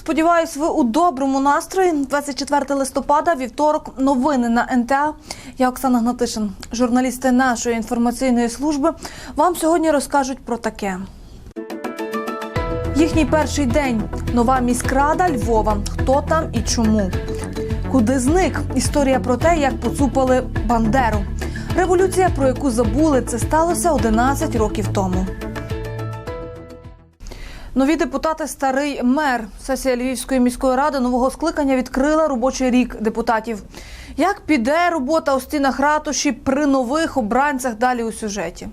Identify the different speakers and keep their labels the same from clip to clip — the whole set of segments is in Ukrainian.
Speaker 1: Сподіваюсь, ви у доброму настрої. 24 листопада, вівторок. Новини на НТА. Я Оксана Гнатишин. Журналісти нашої інформаційної служби вам сьогодні розкажуть про таке. Їхній перший день. Нова міськрада Львова. Хто там і чому? Куди зник? Історія про те, як поцупали Бандеру. Революція, про яку забули, це сталося 11 років тому. Нові депутати старий мер. Сесія Львівської міської ради нового скликання відкрила робочий рік депутатів. Як піде робота у стінах ратуші при нових обранцях далі у сюжеті?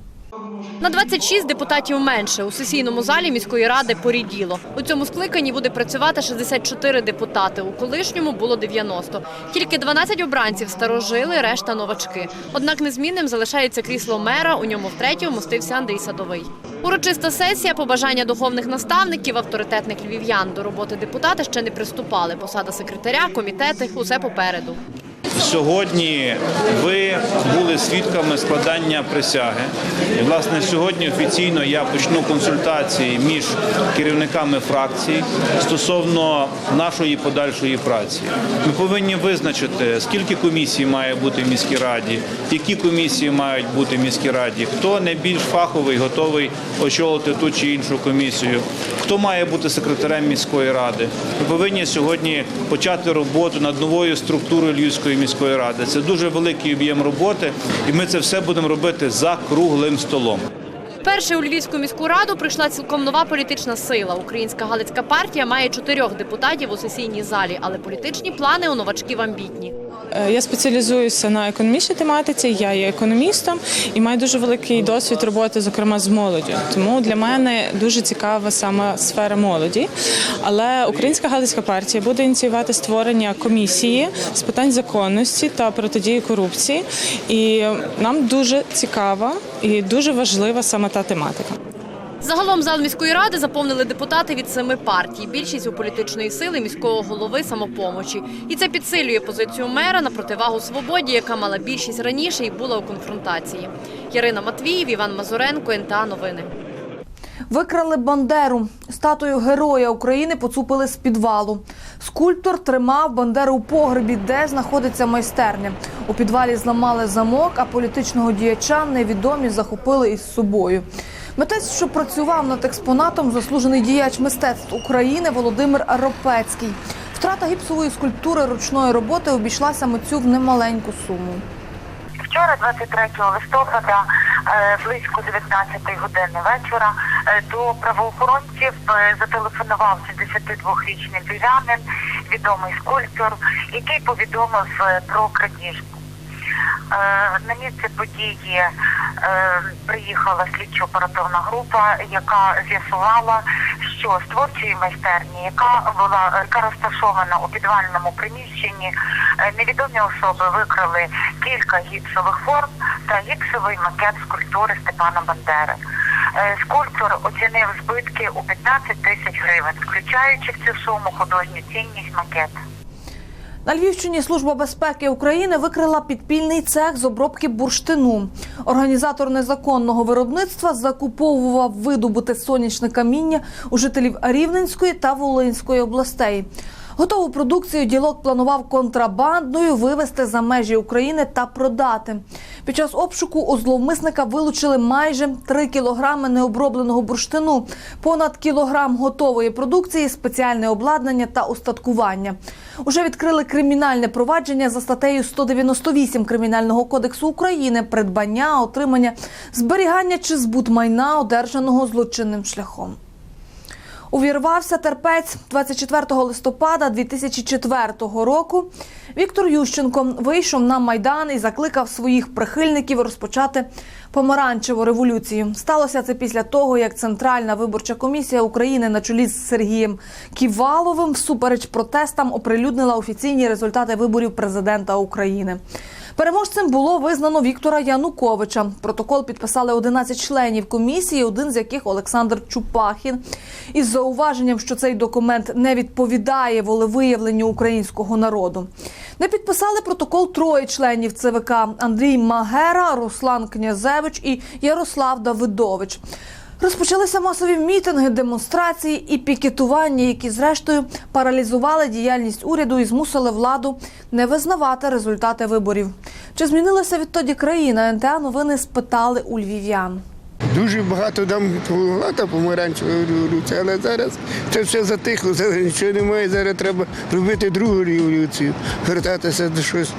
Speaker 2: На 26 депутатів менше у сесійному залі міської ради поріділо. У цьому скликанні буде працювати 64 депутати. У колишньому було 90. Тільки 12 обранців старожили, решта новачки. Однак незмінним залишається крісло мера. У ньому втретє вмостився Андрій Садовий. Урочиста сесія, побажання духовних наставників, авторитетних львів'ян до роботи депутата ще не приступали. Посада секретаря, комітети – усе попереду.
Speaker 3: Сьогодні ви були свідками складання присяги. І, власне, сьогодні офіційно я почну консультації між керівниками фракцій стосовно нашої подальшої праці. Ми повинні визначити, скільки комісій має бути в міській раді, які комісії мають бути в міській раді, хто найбільш фаховий, готовий очолити ту чи іншу комісію, хто має бути секретарем міської ради. Ми повинні сьогодні почати роботу над новою структурою Львівської міської ради. Це дуже великий об'єм роботи, і ми це все будемо робити за круглим столом.
Speaker 2: Перше у Львівську міську раду прийшла цілком нова політична сила. Українська Галицька партія має чотирьох депутатів у сесійній залі, але політичні плани у новачків амбітні.
Speaker 4: Е, Я спеціалізуюся на економічній тематиці, я є економістом і маю дуже великий досвід роботи, зокрема з молоддю. Тому для мене дуже цікава саме сфера молоді. Але Українська Галицька партія буде ініціювати створення комісії з питань законності та протидії корупції. І нам дуже цікава і дуже важлива саме та тематика.
Speaker 2: Загалом зал міської ради заповнили депутати від семи партій. Більшість у політичної сили міського голови самопомочі. І це підсилює позицію мера на противагу свободі, яка мала більшість раніше і була у конфронтації. Ярина Матвіїв, Іван Мазуренко, НТА Новини.
Speaker 1: Викрали Бандеру. Статую Героя України поцупили з підвалу. Скульптор тримав Бандеру у погребі, де знаходиться майстерня. У підвалі зламали замок, а політичного діяча невідомі захопили із собою. Митець, що працював над експонатом, заслужений діяч мистецтв України Володимир Ропецький. Втрата гіпсової скульптури ручної роботи обійшлася митцю в немаленьку суму.
Speaker 5: Вчора, 23 листопада, е, близько 19 години вечора, е, до правоохоронців е, зателефонував 72-річний львів'янин, відомий скульптор, який повідомив про крадіжку. Е, На місце події е, приїхала слідчо-оперативна група, яка з'ясувала, що з творчої майстерні, яка була яка розташована у підвальному приміщенні, е, невідомі особи викрали кілька гіпсових форм та гіпсовий макет скульптури Степана Бандери. Скульптор оцінив збитки у 15 тисяч гривень, включаючи в цю суму художню цінність макета.
Speaker 1: На Львівщині Служба безпеки України викрила підпільний цех з обробки бурштину. Організатор незаконного виробництва закуповував видобуте сонячне каміння у жителів Рівненської та Волинської областей. Готову продукцію ділок планував контрабандною вивезти за межі України та продати. Під час обшуку у зловмисника вилучили майже 3 кілограми необробленого бурштину, понад кілограм готової продукції, спеціальне обладнання та устаткування. Уже відкрили кримінальне провадження за статтею 198 Кримінального кодексу України придбання, отримання, зберігання чи збут майна, одержаного злочинним шляхом. Увірвався терпець 24 листопада 2004 року. Віктор Ющенко вийшов на майдан і закликав своїх прихильників розпочати помаранчеву революцію. Сталося це після того, як Центральна виборча комісія України на чолі з Сергієм Ківаловим всупереч протестам оприлюднила офіційні результати виборів президента України. Переможцем було визнано Віктора Януковича. Протокол підписали 11 членів комісії, один з яких Олександр Чупахін. Із зауваженням, що цей документ не відповідає волевиявленню українського народу. Не підписали протокол троє членів ЦВК: Андрій Магера, Руслан Князевич і Ярослав Давидович. Розпочалися масові мітинги, демонстрації і пікетування, які зрештою паралізували діяльність уряду і змусили владу не визнавати результати виборів. Чи змінилася відтоді країна? НТА новини спитали у львів'ян.
Speaker 6: Дуже багато там багато помаранчевої революції, але зараз це все затихло, зараз нічого немає. Зараз треба робити другу революцію, вертатися до щось.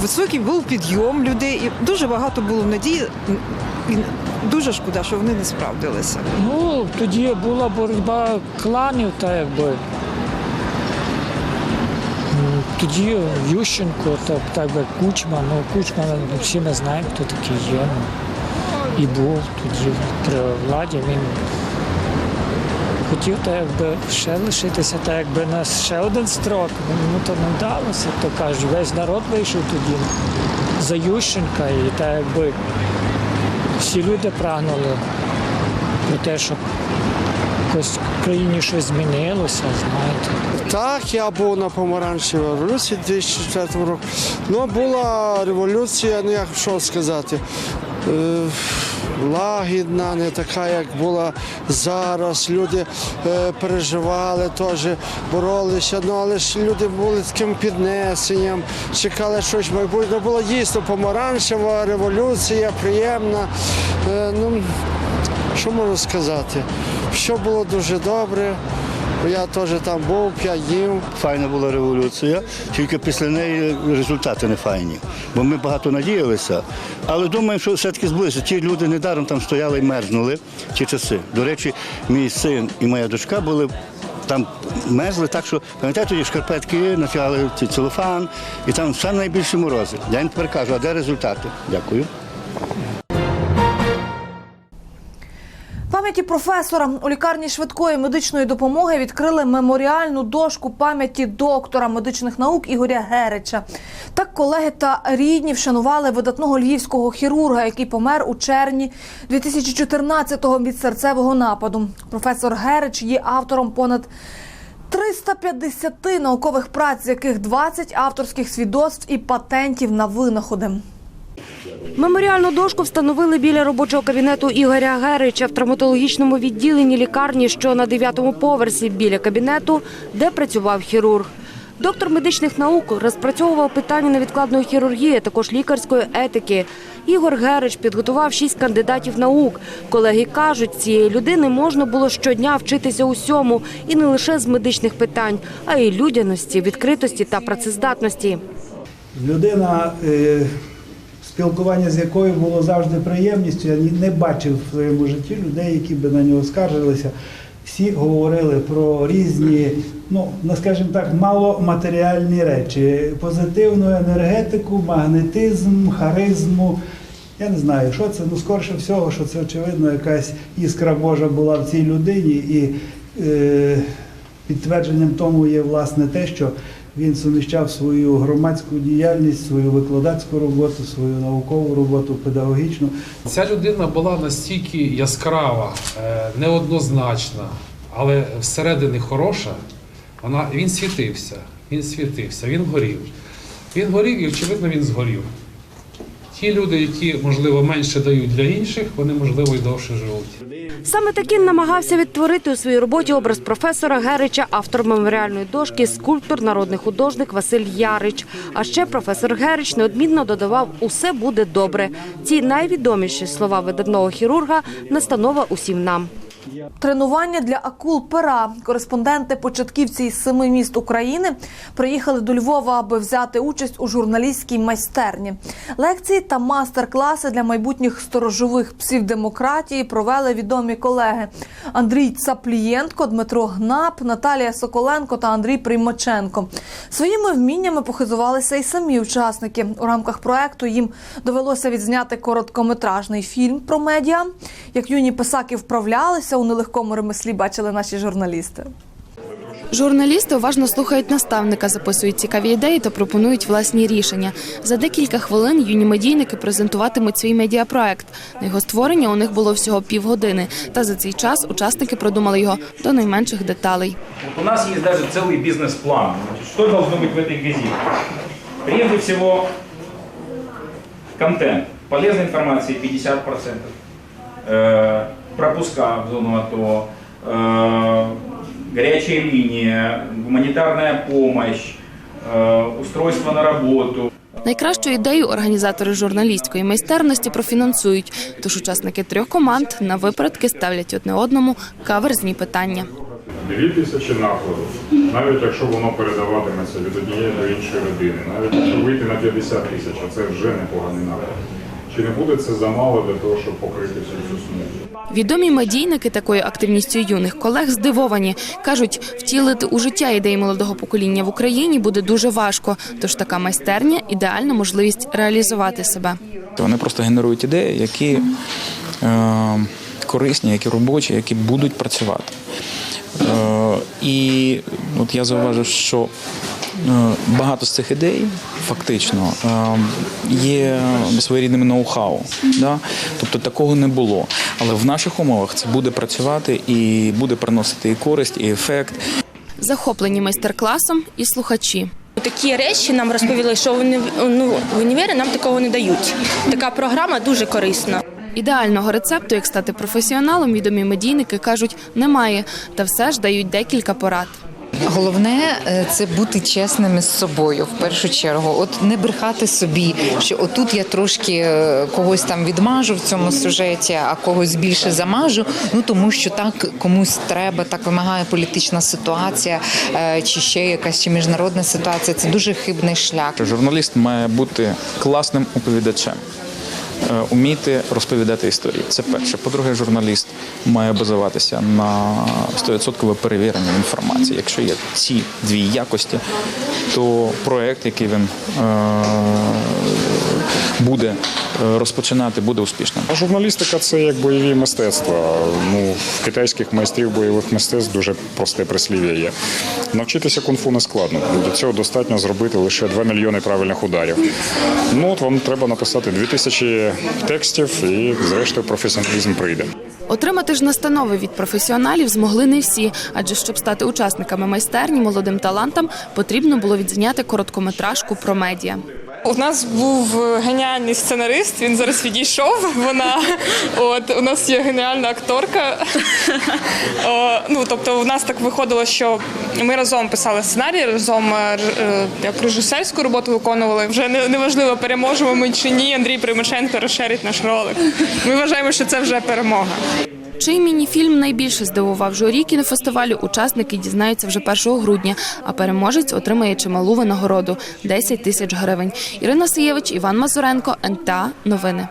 Speaker 7: Високий був підйом людей, і дуже багато було надії. І дуже шкода, що вони не справдилися.
Speaker 8: Ну, тоді була боротьба кланів, та якби. Тоді Ющенко, так, так би Кучма, ну Кучма всі ми знаємо, хто такий є. Ну, і був тоді при владі. Він хотів так якби ще лишитися, так якби на ще один строк. Ну то не вдалося, то кажуть, весь народ вийшов тоді за Ющенка, і так якби всі люди прагнули про те, щоб якось в країні щось змінилося, знаєте.
Speaker 9: Так, я був на помаранчевій революції 2004 року. Ну, була революція, ну як що сказати, е, лагідна, не така, як була зараз. Люди е, переживали, теж боролися, ну але ж люди були таким піднесенням, чекали щось майбутнє. Була дійсно помаранчева революція, приємна. Е, ну, що можу сказати? Все було дуже добре. Я теж там був п'ять днів.
Speaker 10: Файна була революція, тільки після неї результати не файні. Бо ми багато надіялися, але думаємо, що все-таки збулися. Ті люди недаром там стояли і мерзнули ті часи. До речі, мій син і моя дочка були. Там мерзли так, що пам'ятаєте, тоді шкарпетки натягали ці целофан, і там все найбільші морози. Я їм тепер кажу, а де результати? Дякую.
Speaker 1: Пам'яті професора у лікарні швидкої медичної допомоги відкрили меморіальну дошку пам'яті доктора медичних наук Ігоря Герича. Так колеги та рідні вшанували видатного львівського хірурга, який помер у червні 2014-го від серцевого нападу. Професор Герич є автором понад 350 наукових праць, з яких 20 авторських свідоцтв і патентів на винаходи.
Speaker 11: Меморіальну дошку встановили біля робочого кабінету Ігоря Герича в травматологічному відділенні лікарні, що на 9-му поверсі біля кабінету, де працював хірург. Доктор медичних наук розпрацьовував питання невідкладної хірургії, а також лікарської етики. Ігор Герич підготував шість кандидатів наук. Колеги кажуть, цієї людини можна було щодня вчитися усьому, і не лише з медичних питань, а й людяності, відкритості та працездатності.
Speaker 12: Людина, е, спілкування з якою було завжди приємністю, я не бачив в своєму житті людей, які би на нього скаржилися. Всі говорили про різні, ну скажімо так, маломатеріальні речі: позитивну енергетику, магнетизм, харизму. Я не знаю, що це. Ну, скорше всього, що це очевидно, якась іскра Божа була в цій людині, і е, підтвердженням тому є власне те, що він суміщав свою громадську діяльність, свою викладацьку роботу, свою наукову роботу, педагогічну.
Speaker 13: Ця людина була настільки яскрава, е, неоднозначна, але всередині хороша. Вона, він світився, він світився, він горів. Він горів і, очевидно, він згорів. Ті люди, які, можливо, менше дають для інших, вони, можливо, й довше живуть.
Speaker 11: Саме таким намагався відтворити у своїй роботі образ професора Герича, автор меморіальної дошки, скульптор, народний художник Василь Ярич. А ще професор Герич неодмінно додавав Усе буде добре. Ці найвідоміші слова видатного хірурга настанова усім нам.
Speaker 1: Тренування для акул пера. Кореспонденти початківці із семи міст України приїхали до Львова, аби взяти участь у журналістській майстерні. Лекції та мастер-класи для майбутніх сторожових псів демократії провели відомі колеги Андрій Цаплієнко, Дмитро Гнап, Наталія Соколенко та Андрій Приймаченко. Своїми вміннями похизувалися і самі учасники. У рамках проекту їм довелося відзняти короткометражний фільм про медіа. Як юні писаки вправлялися у нелегкому ремеслі, бачили наші журналісти.
Speaker 14: Журналісти уважно слухають наставника, записують цікаві ідеї та пропонують власні рішення. За декілька хвилин юні медійники презентуватимуть свій медіапроект. На його створення у них було всього півгодини. Та за цей час учасники продумали його до найменших деталей.
Speaker 15: Вот у нас есть даже целый бизнес-план. Значит, Что должно быть в этой газете? Прежде всего, контент. Полезной информации 50%. Э,
Speaker 16: пропуска в зону АТО, э, горячая линия, гуманитарная помощь, э, устройство на работу.
Speaker 14: Найкращу ідею організатори журналістської майстерності профінансують. Тож учасники трьох команд на випередки ставлять одне одному каверзні питання.
Speaker 17: Дві тисячі накладу, навіть якщо воно передаватиметься від однієї до іншої людини, навіть якщо вийти на 50 тисяч, а це вже непоганий наклад. Чи не буде це замало для того, щоб покрити всю цю суму?
Speaker 14: Відомі медійники такою активністю юних колег здивовані. кажуть, втілити у життя ідеї молодого покоління в Україні буде дуже важко. Тож така майстерня ідеальна можливість реалізувати себе.
Speaker 15: Вони просто генерують ідеї, які е, корисні, які робочі, які будуть працювати. Е, і от я зауважив, що е, багато з цих ідей фактично е, є своєрідними ноу-хау. Да? Тобто такого не було. Але в наших умовах це буде працювати і буде приносити і користь, і ефект.
Speaker 14: Захоплені майстер-класом і слухачі.
Speaker 18: Такі речі нам розповіли, що вони ну, в універі нам такого не дають. Така програма дуже корисна.
Speaker 14: Ідеального рецепту, як стати професіоналом, відомі медійники кажуть, немає, та все ж дають декілька порад.
Speaker 19: Головне е, це бути чесними з собою в першу чергу. От не брехати собі, що отут я трошки е, когось там відмажу в цьому сюжеті, а когось більше замажу. Ну тому що так комусь треба, так вимагає політична ситуація, е, чи ще якась чи міжнародна ситуація. Це дуже хибний шлях.
Speaker 15: Журналіст має бути класним оповідачем. Е, Уміти розповідати історії. Це перше. По-друге, журналіст має базуватися на 100% перевіренні інформації. Якщо є ці дві якості, то проект, який він е, буде е, розпочинати, буде успішним.
Speaker 17: Журналістика це як бойові мистецтва. Ну, в китайських майстрів бойових мистецтв дуже просте прислів'я є. Навчитися кунг-фу не складно. Для цього достатньо зробити лише 2 мільйони правильних ударів. Ну от вам треба написати 2000 текстів і зрештою професіоналізм прийде.
Speaker 14: Отримати ж настанови від професіоналів змогли не всі, адже щоб стати учасниками майстерні молодим талантам, потрібно було відзняти короткометражку про медіа.
Speaker 20: У нас був геніальний сценарист. Він зараз відійшов. Вона от у нас є геніальна акторка. О, ну тобто, у нас так виходило, що ми разом писали сценарій, разом е, е, як режисерську роботу виконували. Вже не- неважливо, переможемо ми чи ні. Андрій Примаченко розширить наш ролик. Ми вважаємо, що це вже перемога.
Speaker 14: Чий міні-фільм найбільше здивував журі кінофестивалю, учасники дізнаються вже 1 грудня, а переможець отримає чималу винагороду 10 тисяч гривень. Ірина Сиєвич, Іван Мазуренко, НТА. Новини.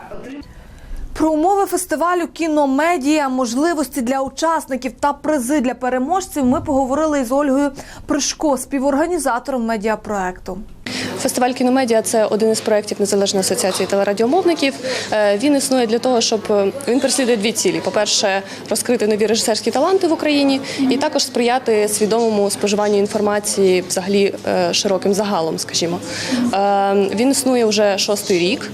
Speaker 1: Про умови фестивалю кіномедія, можливості для учасників та призи для переможців ми поговорили із Ольгою Пришко, співорганізатором медіапроекту.
Speaker 21: Фестиваль кіномедіа це один із проєктів Незалежної асоціації телерадіомовників. Е, Він існує для того, щоб е, він переслідує дві цілі: по-перше, розкрити нові режисерські таланти в Україні, і також сприяти свідомому споживанню інформації взагалі е, широким загалом, скажімо. Він існує вже шостий рік.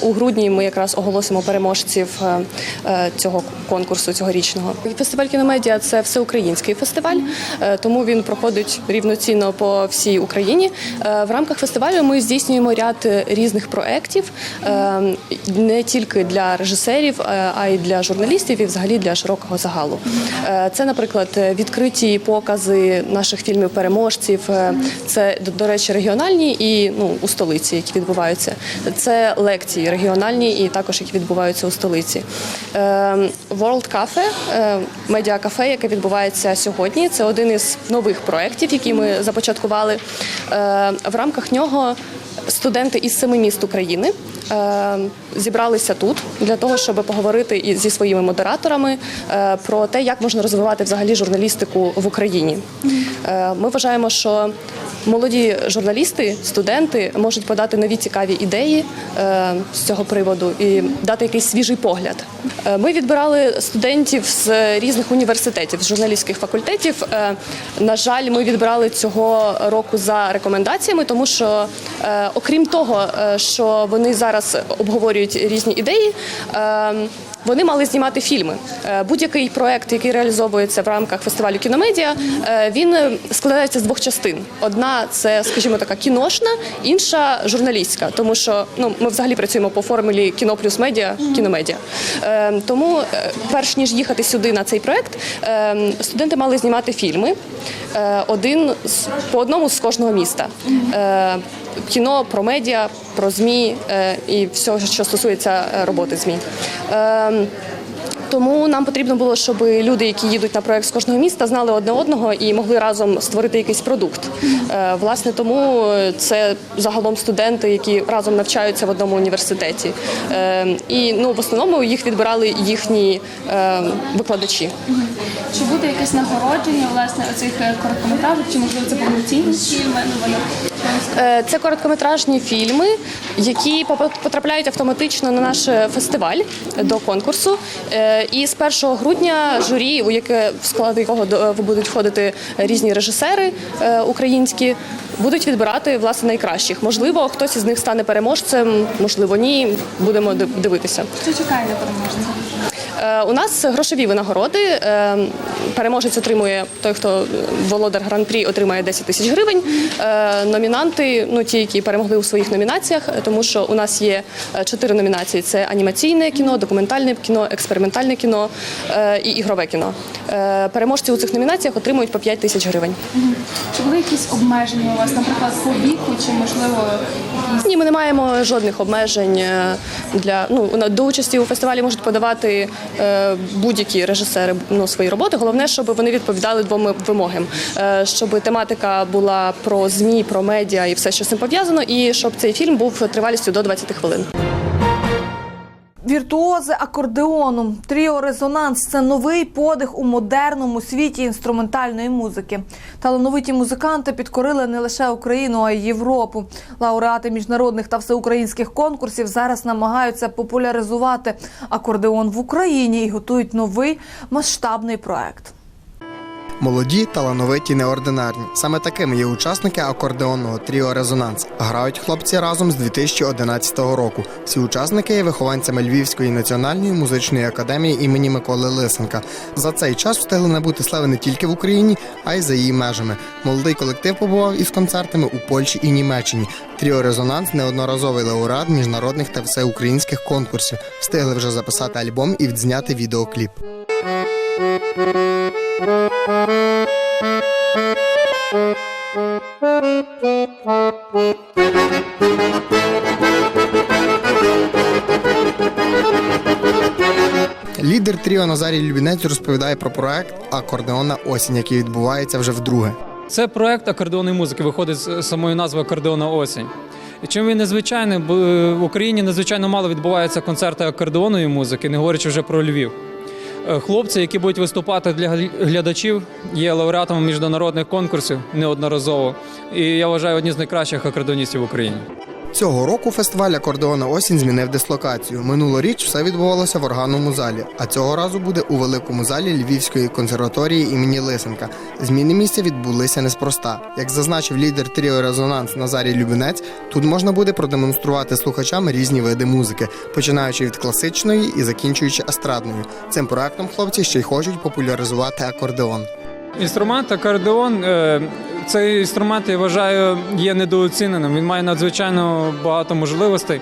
Speaker 21: У грудні ми якраз оголосимо переможців цього конкурсу цьогорічного. Фестиваль кіномедіа це всеукраїнський фестиваль, тому він проходить рівноцінно по всій Україні. В рамках фестивалю ми здійснюємо ряд е, різних проєктів е, не тільки для режисерів, е, а й для журналістів і взагалі для широкого загалу. Е, Це, наприклад, відкриті покази наших фільмів переможців. Е, Це, до- речі, регіональні і ну, у столиці, які відбуваються. Це лекції регіональні і також які відбуваються у столиці. Е, World Cafe, медіакафе, яке відбувається сьогодні. Це один із нових проєктів, які ми започаткували. Е, В рамках нього студенти із семи міст України е, зібралися тут для того, щоб поговорити і зі своїми модераторами е, про те, як можна розвивати взагалі журналістику в Україні. Е, Ми вважаємо, що молоді журналісти, студенти можуть подати нові цікаві ідеї з цього приводу і дати якийсь свіжий погляд. Ми відбирали студентів з різних університетів, з журналістських факультетів. На жаль, ми відбирали цього року за рекомендаціями, тому що, окрім того, е, що вони зараз обговорюють різні ідеї. е, вони мали знімати фільми. Е, Будь-який проект, який реалізовується в рамках фестивалю кіномедіа, е, він е, складається з двох частин. Одна це, скажімо, така кіношна, інша журналістська, тому що ну ми взагалі працюємо по формулі кіно плюс медіа, кіномедіа. Е, Тому, е, перш ніж їхати сюди на цей проект, е, студенти мали знімати фільми. е, Один по одному з кожного міста. Кіно про медіа, про змі е, і все, що стосується е, роботи змі. Тому нам потрібно було, щоб люди, які їдуть на проект з кожного міста, знали одне одного і могли разом створити якийсь продукт. Е, Власне, тому це загалом студенти, які разом навчаються в одному університеті. Е, І ну в основному їх відбирали їхні е, викладачі.
Speaker 22: Чи буде якесь нагородження власне оцих короткометражок, чи можливо це повноцінні фільми? Ну
Speaker 21: Це короткометражні фільми, які потрапляють автоматично на наш фестиваль до конкурсу. Е, І з 1 грудня журі, у яке в склад якого до- будуть входити різні режисери е, українські, будуть відбирати власне найкращих. Можливо, хтось із них стане переможцем, можливо, ні. Будемо дивитися.
Speaker 22: що чекає на переможця?
Speaker 21: Е, У нас грошові винагороди. Е, Переможець отримує той, хто володар гран-прі, отримає 10 тисяч гривень. Е, Номінанти, ну ті, які перемогли у своїх номінаціях, тому що у нас є чотири номінації: це анімаційне кіно, документальне кіно, експериментальне кіно і ігрове кіно. Переможці у цих номінаціях отримують по 5 тисяч гривень.
Speaker 22: Чи були якісь обмеження у вас, наприклад, по віку, чи можливо
Speaker 21: Ні, ми не маємо жодних обмежень для ну на- до участі у фестивалі можуть подавати будь-які режисери ну, свої роботи. Головне, щоб вони відповідали двом вимогам, Е, щоб тематика була про змі, про медіа і все, що з цим пов'язано, і щоб цей фільм був тривалістю до 20 хвилин.
Speaker 1: Віртуози акордеону. Тріо Резонанс це новий подих у модерному світі інструментальної музики. Талановиті музиканти підкорили не лише Україну, а й Європу. Лауреати міжнародних та всеукраїнських конкурсів зараз намагаються популяризувати акордеон в Україні і готують новий масштабний проект.
Speaker 23: Молоді, талановиті, неординарні. Саме такими є учасники акордеонного тріо Резонанс. Грають хлопці разом з 2011 року. Всі учасники є вихованцями Львівської національної музичної академії імені Миколи Лисенка. За цей час встигли набути слави не тільки в Україні, а й за її межами. Молодий колектив побував із концертами у Польщі і Німеччині. Тріо Резонанс неодноразовий лауреат міжнародних та всеукраїнських конкурсів. Встигли вже записати альбом і відзняти відеокліп. Лідер тріо Назарій Любінець розповідає про проект Акордеонна осінь, який відбувається вже вдруге.
Speaker 24: Це проект акордеонної музики, виходить з самої назви акордеона осінь. Чим він незвичайний, в Україні надзвичайно мало відбуваються концерти акордеонної музики, не говорячи вже про Львів. Е, Хлопці, які будуть виступати для глядачів, є лауреатами міжнародних конкурсів неодноразово. І я вважаю одні з найкращих акордеоністів в Україні.
Speaker 23: Цього року фестиваль акордеона осінь змінив дислокацію. Минулоріч все відбувалося в органному залі, а цього разу буде у великому залі Львівської консерваторії імені Лисенка. Зміни місця відбулися неспроста. Як зазначив лідер тріо Резонанс Назарій Любінець, тут можна буде продемонструвати слухачам різні види музики, починаючи від класичної і закінчуючи естрадною. Цим проектом хлопці ще й хочуть популяризувати акордеон.
Speaker 24: Інструмент акордеон е, цей інструмент, я вважаю, є недооціненим. Він має надзвичайно багато можливостей.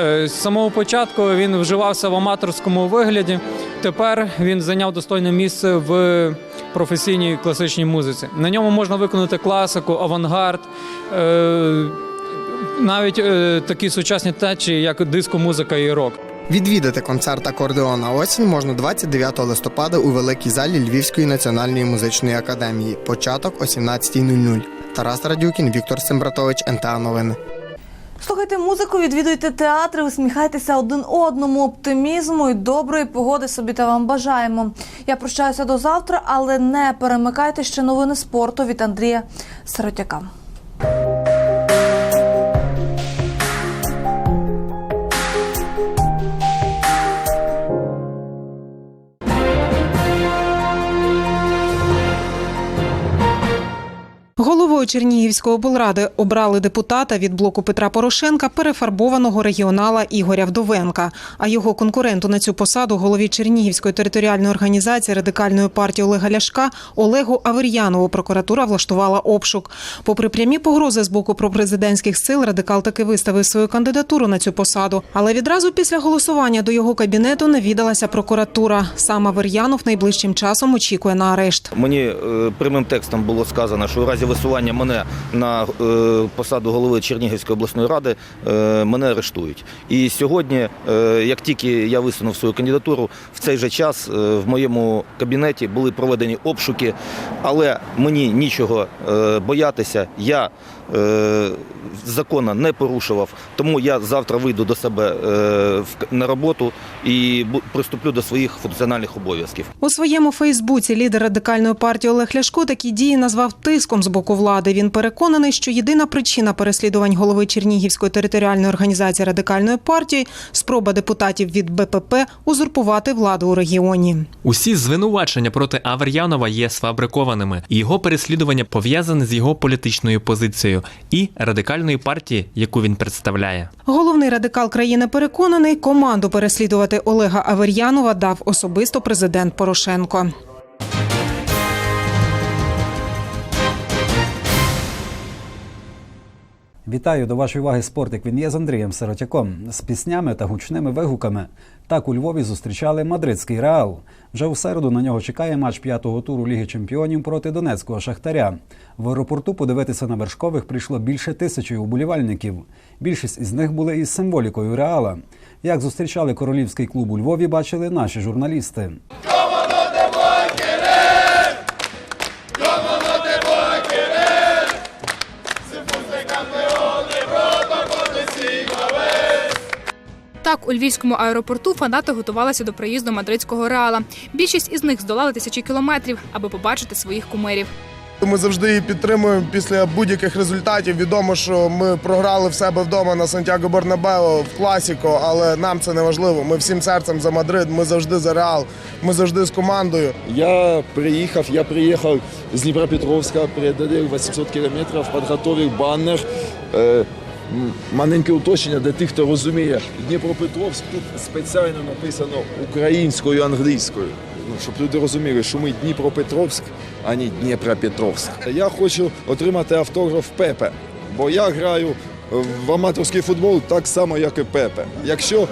Speaker 24: Е, З самого початку він вживався в аматорському вигляді. Тепер він зайняв достойне місце в професійній класичній музиці. На ньому можна виконати класику, авангард. е, Навіть такі сучасні течії, як диско-музика і рок.
Speaker 23: Відвідати концерт акордеона осінь можна 29 листопада у великій залі Львівської національної музичної академії. Початок о 17.00. Тарас Радюкін, Віктор Сембратович, НТА Новини.
Speaker 1: Слухайте музику, відвідуйте театри, усміхайтеся один одному, оптимізму і доброї погоди собі та вам бажаємо. Я прощаюся до завтра, але не перемикайте ще новини спорту від Андрія Сиротяка.
Speaker 7: Головою
Speaker 25: Чернігівської облради обрали депутата від блоку Петра Порошенка, перефарбованого регіонала Ігоря Вдовенка. А його конкуренту на цю посаду голові Чернігівської територіальної організації радикальної партії Олега Ляшка Олегу Авер'янову прокуратура влаштувала обшук. Попри прямі погрози з боку пропрезидентських сил, радикал таки виставив свою кандидатуру на цю посаду. Але відразу після голосування до його кабінету навідалася прокуратура. Сам Авер'янов найближчим часом очікує на арешт.
Speaker 26: Мені е, прямим текстом було сказано, що у разі висування мене на е, посаду голови Чернігівської обласної ради е, мене арештують. І сьогодні, е, як тільки я висунув свою кандидатуру, в цей же час в моєму кабінеті були проведені обшуки, але мені нічого боятися. Я е, закону не порушував, тому я завтра вийду до себе е, в- на роботу і приступлю до своїх функціональних обов'язків.
Speaker 25: У своєму Фейсбуці лідер радикальної партії Олег Ляшко такі дії назвав тиском з боку влади. Він переконаний, що єдина причина переслідувань голови Чернігівської територіальної організації радикальної партії спроба депутатів від БПП узурпувати владу у регіоні.
Speaker 27: Усі звинувачення проти Авер'янова є сфабрикованими, і його переслідування пов'язане з його політичною позицією і радикальної партії, яку він представляє.
Speaker 25: Головний радикал країни переконаний, команду переслідувати Олега Авер'янова дав особисто президент Порошенко.
Speaker 28: Вітаю до вашої уваги спортик. Він є з Андрієм Сиротяком з піснями та гучними вигуками. Так у Львові зустрічали мадридський реал. Вже у середу на нього чекає матч п'ятого туру Ліги Чемпіонів проти донецького шахтаря. В аеропорту подивитися на вершкових прийшло більше тисячі уболівальників. Більшість із них були із символікою реала. Як зустрічали королівський клуб у Львові, бачили наші журналісти.
Speaker 29: Так, у львівському аеропорту фанати готувалися до приїзду мадридського реала. Більшість із них здолали тисячі кілометрів, аби побачити своїх кумирів.
Speaker 30: Ми завжди її підтримуємо після будь-яких результатів. Відомо, що ми програли в себе вдома на Сантьяго Бернабео в класіко, але нам це не важливо. Ми всім серцем за Мадрид. Ми завжди за Реал. Ми завжди з командою.
Speaker 31: Я приїхав, я приїхав з Дніпропетровська, преодолів 800 кілометрів, підготовив банер. Маленьке уточнення для тих, хто розуміє. Дніпропетровськ тут спеціально написано українською, англійською. Ну, щоб люди розуміли, що ми Дніпропетровськ, а не Дніпропетровськ. Я хочу отримати автограф Пепе, бо я граю в аматорський футбол так само, як і Пепе. Якщо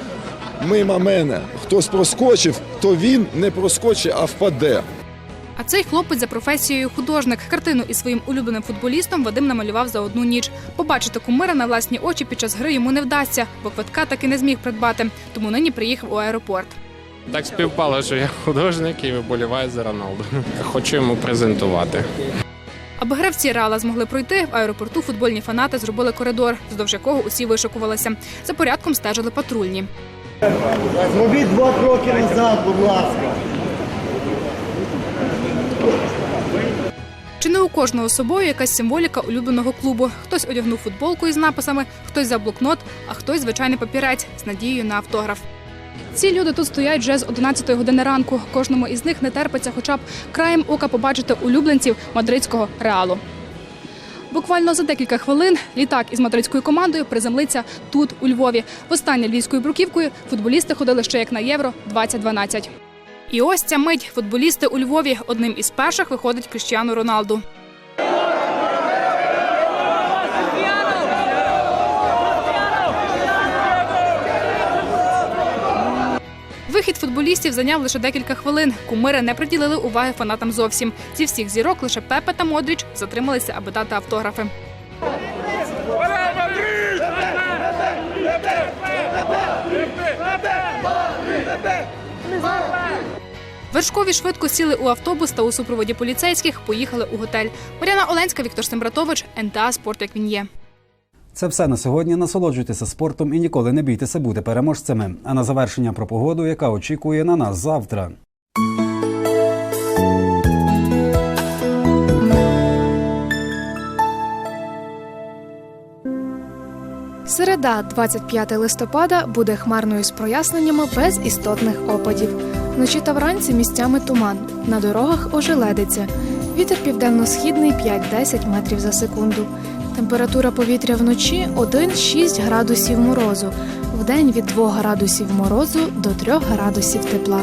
Speaker 31: мимо мене хтось проскочив, то він не проскочить, а впаде.
Speaker 29: А цей хлопець за професією художник. Картину із своїм улюбленим футболістом Вадим намалював за одну ніч. Побачити кумира на власні очі під час гри йому не вдасться, бо квитка таки не зміг придбати. Тому нині приїхав у аеропорт.
Speaker 32: Так співпало, що я художник і виболіваю за Роналду. Хочу йому презентувати.
Speaker 29: Аби гравці Реала змогли пройти, в аеропорту футбольні фанати зробили коридор, вздовж якого усі вишикувалися. За порядком стежили патрульні.
Speaker 33: Зробіть два кроки назад, будь ласка.
Speaker 29: Чи не у кожного собою якась символіка улюбленого клубу? Хтось одягнув футболку із написами, хтось за блокнот, а хтось звичайний папірець з надією на автограф. Ці люди тут стоять вже з 11 години ранку. Кожному із них не терпиться, хоча б краєм ока побачити улюбленців мадридського реалу. Буквально за декілька хвилин літак із мадридською командою приземлиться тут, у Львові. Востаннє львівською бруківкою футболісти ходили ще як на євро 2012. І ось ця мить футболісти у Львові. Одним із перших виходить Кріштіану Роналду. Вихід футболістів зайняв лише декілька хвилин. Кумири не приділили уваги фанатам зовсім. Зі всіх зірок лише Пепе та Модріч затрималися, аби дати автографи. Вершкові швидко сіли у автобус та у супроводі поліцейських поїхали у готель. Мар'яна Оленська, Віктор Сембратович, НТА Спорт як він є.
Speaker 28: Це все на сьогодні. Насолоджуйтеся спортом і ніколи не бійтеся бути переможцями. А на завершення про погоду, яка очікує на нас завтра.
Speaker 34: Середа, 25 листопада, буде хмарною з проясненнями без істотних опадів. Вночі та вранці місцями туман. На дорогах ожеледиться. Вітер південно-східний 5-10 метрів за секунду. Температура повітря вночі 1-6 градусів морозу. Вдень від 2 градусів морозу до 3 градусів тепла.